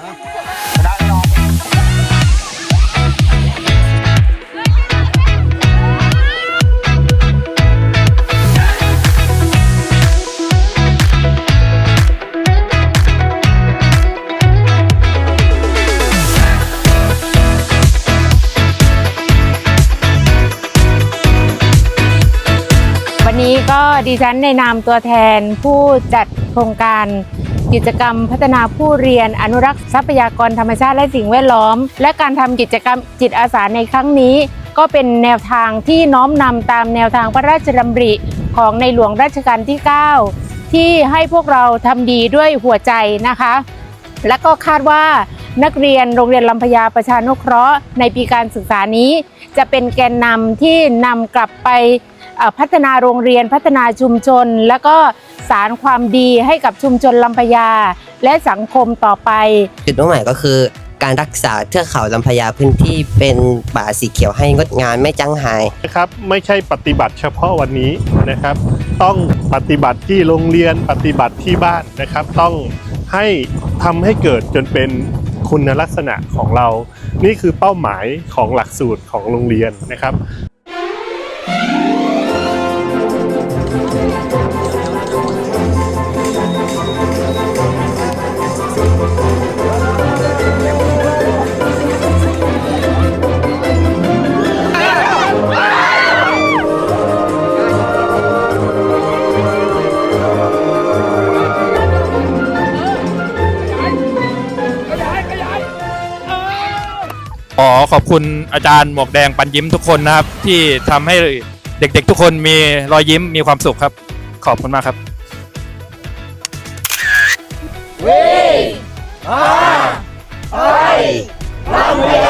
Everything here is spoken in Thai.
วันนี้ก็ดิฉันในนามตัวแทนผู้จัดโครงการ กิจกรรมพัฒนาผู้เรียนอนุรักษ์ทรัพยากรธรรมชาติและสิ่งแวดล้อม และการทำกิจกรรมจิตอาสาในครั้งนี้ ก็เป็นแนวทางที่น้อมนำตามแนวทางพระราชดำริของในหลวงรัชกาลที่ 9 ที่ให้พวกเราทำดีด้วยหัวใจนะคะ และก็คาดว่านักเรียนโรงเรียนลำพญาประชานุเคราะห์ในปีการศึกษานี้ จะเป็นแกนนำที่นำกลับไป พัฒนาโรงเรียนพัฒนาชุมชน แล้วก็สารความดีให้กับชุมชนลำพญาและสังคมต่อไป จุดมุ่งหมายก็คือการรักษาเทือกเขาลำพญาพื้นที่เป็นป่าสีเขียวให้งดงามไม่จางหาย นะครับไม่ใช่ปฏิบัติเฉพาะวันนี้นะครับ ต้องปฏิบัติที่โรงเรียนปฏิบัติที่บ้านนะครับ ต้องให้ทำให้เกิดจนเป็นคุณลักษณะของเรา นี่คือเป้าหมายของหลักสูตรของโรงเรียนนะครับ อขอบคุณอาจารย์หมวกแดงปันยิ้มทุกคนนะครับ ที่ทำให้เด็กๆทุกคนมีรอยยิ้มมีความสุขครับ ขอบคุณมากครับลำพญา